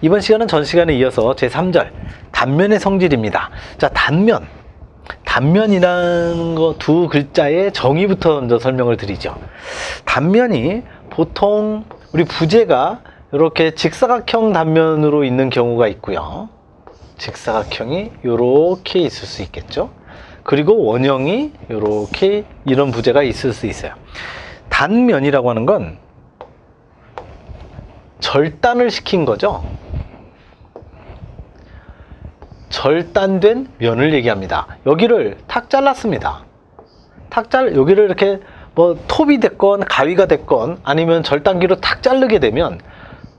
이번 시간은 전 시간에 이어서 제3절 단면의 성질입니다. 자, 단면. 단면이라는 거 두 글자의 정의부터 먼저 설명을 드리죠. 단면이 보통 우리 부재가 이렇게 직사각형 단면으로 있는 경우가 있고요. 직사각형이 이렇게 있을 수 있겠죠. 그리고 원형이 이렇게 이런 부재가 있을 수 있어요. 단면이라고 하는 건 절단을 시킨 거죠. 절단된 면을 얘기합니다. 여기를 탁 잘랐습니다. 탁 잘, 여기를 이렇게 뭐 톱이 됐건 가위가 됐건 아니면 절단기로 탁 자르게 되면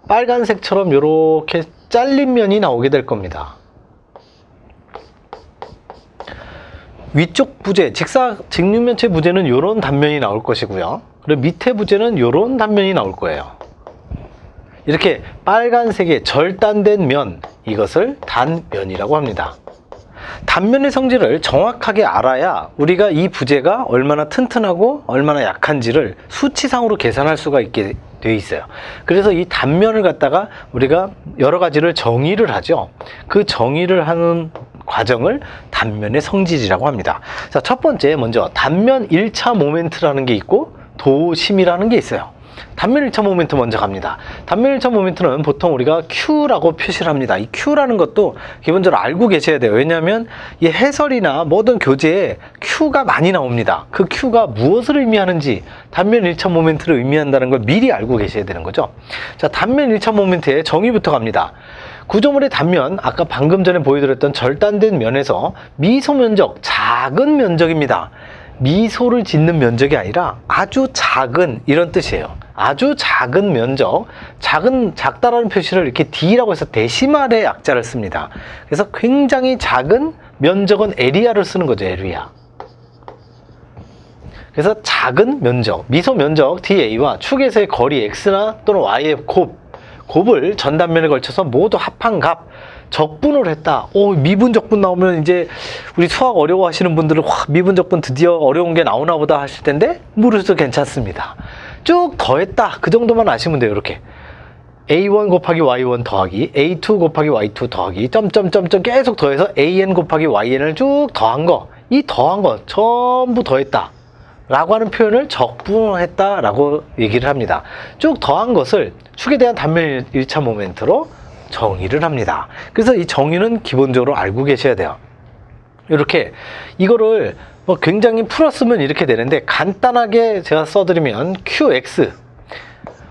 빨간색처럼 이렇게 잘린 면이 나오게 될 겁니다. 위쪽 부재, 직사, 직육면체 부재는 이런 단면이 나올 것이고요. 그리고 밑에 부재는 이런 단면이 나올 거예요. 이렇게 빨간색의 절단된 면, 이것을 단면이라고 합니다. 단면의 성질을 정확하게 알아야 우리가 이 부재가 얼마나 튼튼하고 얼마나 약한지를 수치상으로 계산할 수가 있게 돼 있어요. 그래서 이 단면을 갖다가 우리가 여러 가지를 정의를 하죠. 그 정의를 하는 과정을 단면의 성질이라고 합니다. 자, 첫 번째 먼저 단면 1차 모멘트라는 게 있고 도심이라는 게 있어요. 단면 1차 모멘트 먼저 갑니다. 단면 1차 모멘트는 보통 우리가 Q라고 표시를 합니다. 이 Q라는 것도 기본적으로 알고 계셔야 돼요. 왜냐하면 이 해설이나 모든 교재에 Q가 많이 나옵니다. 그 Q가 무엇을 의미하는지 단면 1차 모멘트를 의미한다는 걸 미리 알고 계셔야 되는 거죠. 자, 단면 1차 모멘트의 정의부터 갑니다. 구조물의 단면, 아까 방금 전에 보여드렸던 절단된 면에서 미소 면적, 작은 면적입니다. 미소를 짓는 면적이 아니라 아주 작은 이런 뜻이에요. 아주 작은 면적, 작은 작다라는 표시를 이렇게 D라고 해서 데시말의 약자를 씁니다. 그래서 굉장히 작은 면적은 에리아를 쓰는 거죠, 에리아. 그래서 작은 면적, 미소 면적 DA와 축에서의 거리 X나 또는 Y의 곱, 곱을 전단면에 걸쳐서 모두 합한 값, 적분을 했다. 오, 미분 적분 나오면 이제 우리 수학 어려워 하시는 분들은 와, 미분 적분 드디어 어려운 게 나오나 보다 하실 텐데 모르셔도 괜찮습니다. 쭉 더했다. 그 정도만 아시면 돼요. 이렇게. A1 곱하기 Y1 더하기 A2 곱하기 Y2 더하기 점점점점 계속 더해서 AN 곱하기 YN을 쭉 더한 거. 이 더한 거 전부 더했다. 라고 하는 표현을 적분했다 라고 얘기를 합니다. 쭉 더한 것을 축에 대한 단면 1차 모멘트로 정의를 합니다. 그래서 이 정의는 기본적으로 알고 계셔야 돼요. 이렇게 이거를 뭐 굉장히 풀었으면 이렇게 되는데 간단하게 제가 써드리면 QX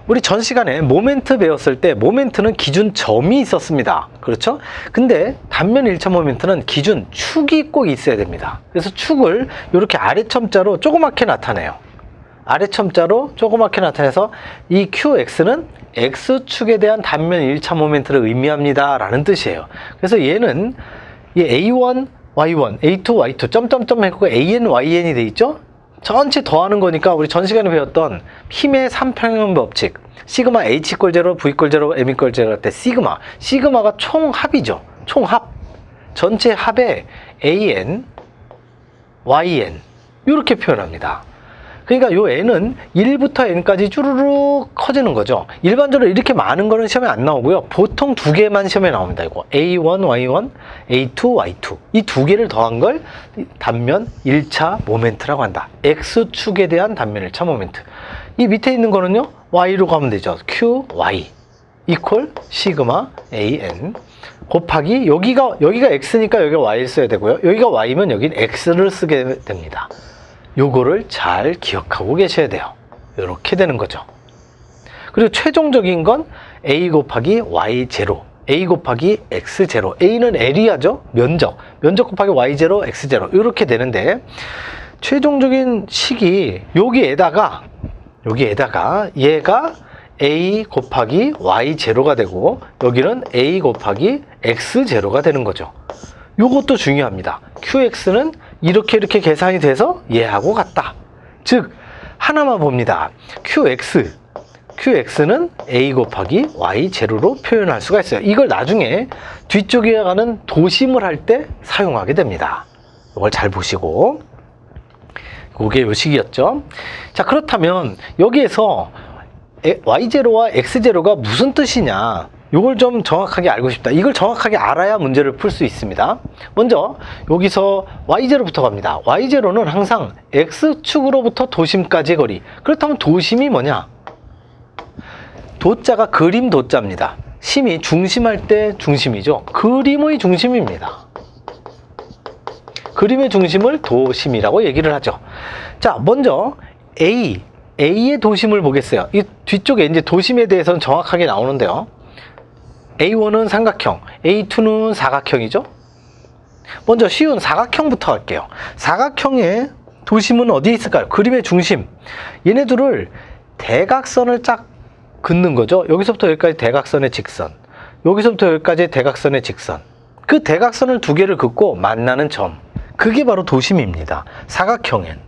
우리 전 시간에 모멘트 배웠을 때 모멘트는 기준 점이 있었습니다. 그렇죠? 근데 단면 1차 모멘트는 기준 축이 꼭 있어야 됩니다. 그래서 축을 이렇게 아래 첨자로 조그맣게 나타내요. 아래 첨자로 조그맣게 나타내서 이 QX는 X축에 대한 단면 1차 모멘트를 의미합니다. 라는 뜻이에요. 그래서 얘는 이 A1, Y1, A2, Y2, 점점점 해고 AN, YN이 돼 있죠? 전체 더하는 거니까 우리 전 시간에 배웠던 힘의 3평형 법칙 시그마 H 꼴 제로, V 꼴 제로, M 꼴 제로 할 때 시그마 시그마가 총합이죠. 총합 전체 합에 AN, YN 이렇게 표현합니다. 그러니까 요 n은 1부터 n까지 쭈루룩 커지는 거죠. 일반적으로 이렇게 많은 거는 시험에 안 나오고요. 보통 두 개만 시험에 나옵니다. 이거 A1, Y1, A2, Y2 이 두 개를 더한 걸 단면 1차 모멘트라고 한다. X축에 대한 단면 1차 모멘트. 이 밑에 있는 거는요. Y로 가면 되죠. Q, Y 이퀄 시그마 AN 곱하기 여기가 여기가 X니까 여기가 Y를 써야 되고요. 여기가 Y면 여긴 X를 쓰게 됩니다. 요거를 잘 기억하고 계셔야 돼요. 이렇게 되는 거죠. 그리고 최종적인 건 a 곱하기 y 제로, a 곱하기 x 제로. a는 에리아죠. 면적. 면적 곱하기 y 제로, x 제로. 이렇게 되는데 최종적인 식이 여기에다가 여기에다가 얘가 a 곱하기 y 제로가 되고 여기는 a 곱하기 x 제로가 되는 거죠. 요것도 중요합니다. qx는 이렇게 이렇게 계산이 돼서 얘하고 같다. 즉 하나만 봅니다. qx qx는 a 곱하기 y 제로로 표현할 수가 있어요. 이걸 나중에 뒤쪽에 가는 도심을 할 때 사용하게 됩니다. 이걸 잘 보시고 그게 요 식이었죠. 자 그렇다면 여기에서 y 제로와 x 제로가 무슨 뜻이냐? 요걸 좀 정확하게 알고 싶다. 이걸 정확하게 알아야 문제를 풀 수 있습니다. 먼저 여기서 y0부터 갑니다. y0는 항상 x축으로부터 도심까지의 거리. 그렇다면 도심이 뭐냐? 도자가 그림 도자입니다. 심이 중심할 때 중심이죠. 그림의 중심입니다. 그림의 중심을 도심이라고 얘기를 하죠. 자, 먼저 A, A의 도심을 보겠어요. 이 뒤쪽에 이제 도심에 대해서는 정확하게 나오는데요. A1은 삼각형, A2는 사각형이죠. 먼저 쉬운 사각형부터 할게요. 사각형의 도심은 어디에 있을까요? 그림의 중심. 얘네들을 대각선을 쫙 긋는 거죠. 여기서부터 여기까지 대각선의 직선. 여기서부터 여기까지 대각선의 직선. 그 대각선을 두 개를 긋고 만나는 점. 그게 바로 도심입니다. 사각형엔.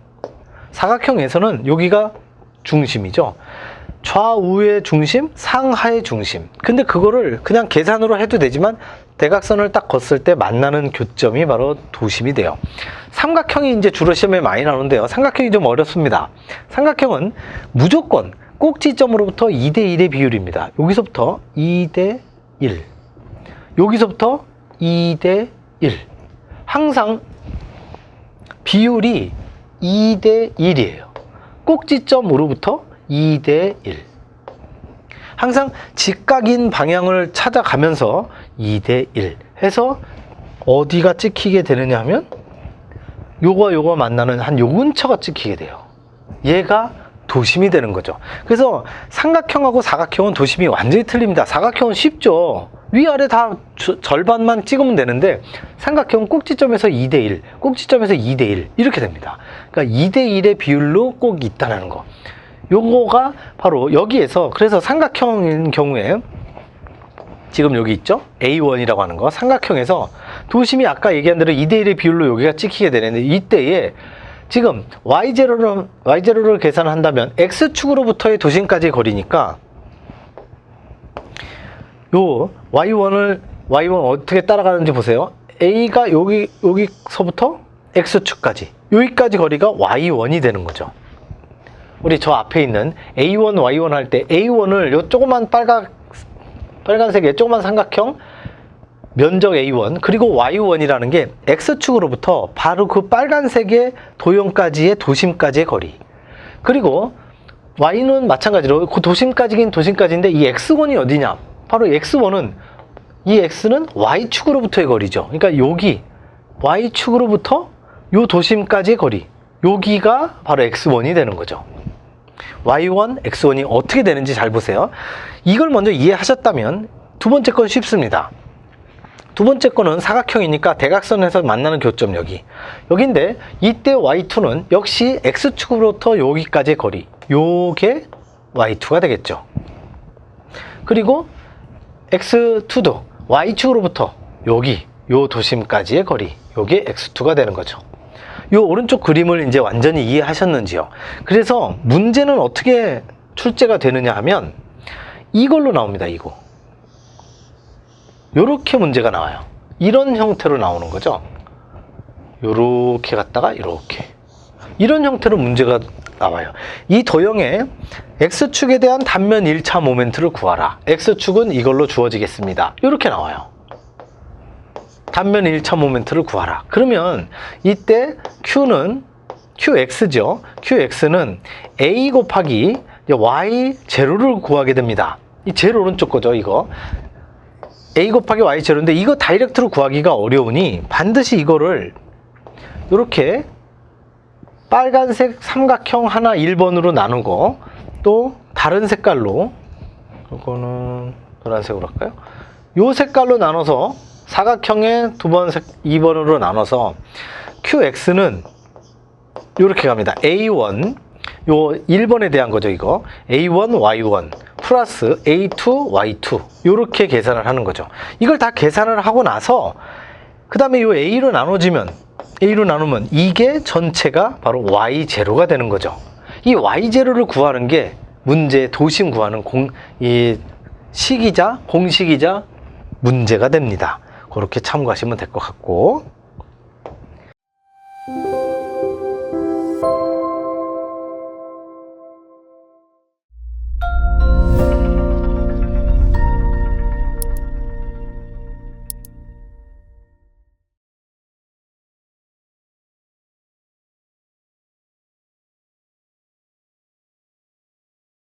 사각형에서는 여기가 중심이죠. 좌우의 중심, 상하의 중심. 근데 그거를 그냥 계산으로 해도 되지만 대각선을 딱 걷을 때 만나는 교점이 바로 도심이 돼요. 삼각형이 이제 주로 시험에 많이 나오는데요. 삼각형이 좀 어렵습니다. 삼각형은 무조건 꼭지점으로부터 2대 1의 비율입니다. 여기서부터 2대 1. 여기서부터 2대 1. 항상 비율이 2대 1이에요. 꼭지점으로부터 2대 1. 항상 직각인 방향을 찾아가면서 2대 1 해서 어디가 찍히게 되느냐 하면 요거 요거 만나는 한 요 근처가 찍히게 돼요. 얘가 도심이 되는 거죠. 그래서 삼각형하고 사각형은 도심이 완전히 틀립니다. 사각형은 쉽죠. 위아래 다 저- 절반만 찍으면 되는데 삼각형은 꼭지점에서 2대 1, 꼭지점에서 2대 1 이렇게 됩니다. 그러니까 2대 1의 비율로 꼭 있다는 거. 요거가 바로 여기에서 그래서 삼각형인 경우에 지금 여기 있죠? A1이라고 하는 거 삼각형에서 도심이 아까 얘기한 대로 2대 1의 비율로 여기가 찍히게 되는데 이때에 지금 y0를 y0를 계산한다면 x축으로부터의 도심까지의 거리니까 요 y1을 y1 어떻게 따라가는지 보세요. a가 여기 여기서부터 x축까지 여기까지 거리가 y1이 되는 거죠. 우리 저 앞에 있는 a1 y1 할 때 a1을 요 조그만 빨간 빨간색의 조그만 삼각형 면적 A1 그리고 Y1이라는 게 X축으로부터 바로 그 빨간색의 도형까지의 도심까지의 거리. 그리고 Y는 마찬가지로 그 도심까지긴 도심까지인데 이 X1이 어디냐? 바로 X1은 이 X는 Y축으로부터의 거리죠. 그러니까 여기 Y축으로부터 요 도심까지의 거리. 여기가 바로 X1이 되는 거죠 Y1, X1이 어떻게 되는지 잘 보세요. 이걸 먼저 이해하셨다면 두 번째 건 쉽습니다. 두 번째 거는 사각형이니까 대각선에서 만나는 교점 여기. 여긴데 이때 Y2는 역시 X축으로부터 여기까지의 거리. 요게 Y2가 되겠죠. 그리고 X2도 Y축으로부터 여기 요 도심까지의 거리. 요게 X2가 되는 거죠. 요 오른쪽 그림을 이제 완전히 이해하셨는지요? 그래서 문제는 어떻게 출제가 되느냐 하면 이걸로 나옵니다. 이거. 요렇게 문제가 나와요. 이런 형태로 나오는 거죠. 요렇게 갔다가 이렇게. 이런 형태로 문제가 나와요. 이 도형의 X축에 대한 단면 1차 모멘트를 구하라. X축은 이걸로 주어지겠습니다. 이렇게 나와요. 단면 1차 모멘트를 구하라. 그러면 이때 Q는 QX죠. QX는 A 곱하기 Y 제로를 구하게 됩니다. 이 제일 오른쪽 거죠, 이거. A 곱하기 Y 제로인데 이거 다이렉트로 구하기가 어려우니 반드시 이거를 이렇게 빨간색 삼각형 하나 1번으로 나누고 또 다른 색깔로 이거는 노란색으로 할까요? 요 색깔로 나눠서 사각형의 두번색 2번으로 나눠서 QX는 이렇게 갑니다. A1 요 1번에 대한 거죠, 이거. A1 Y1 플러스 A2 Y2 요렇게 계산을 하는 거죠. 이걸 다 계산을 하고 나서 그 다음에 요 A로 나눠지면 A로 나누면 이게 전체가 바로 Y0가 되는 거죠. 이 Y0를 구하는 게 문제 도심 구하는 공, 이 식이자 공식이자 문제가 됩니다. 그렇게 참고하시면 될 것 같고